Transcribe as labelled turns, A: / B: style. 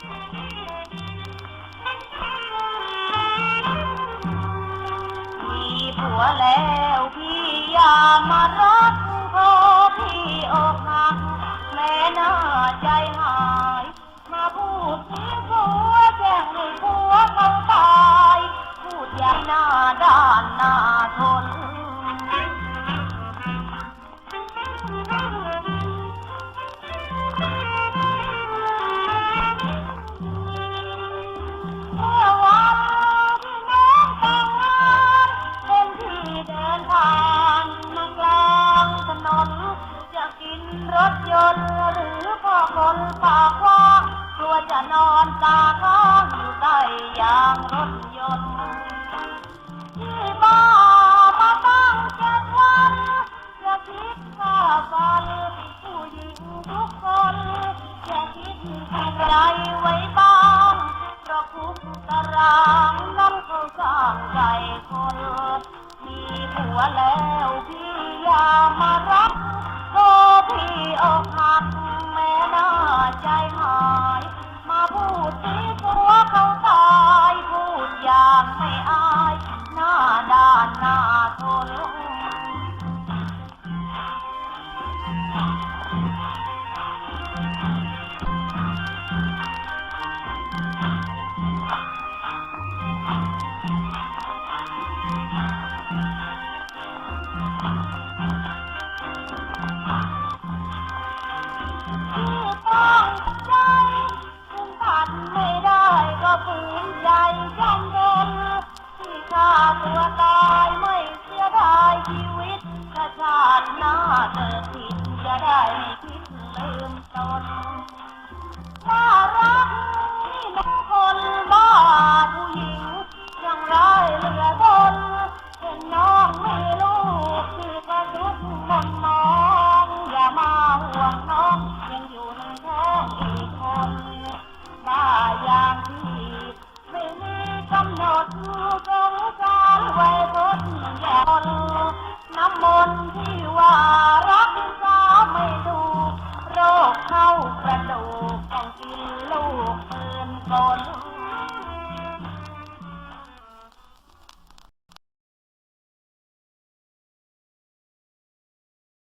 A: มีผัวแล้วพี่ยามรักโทพี่อกหักแม่น่าใจ อะไรไว้บ้างระคุกตารางนั่นเขาสางใจคน มีหัวแล้วพี่ยามา เมื่อตายไม่เสียดายชีวิตกระชาติหน้าเธอผิดจะได้ไม่คิดลืม on.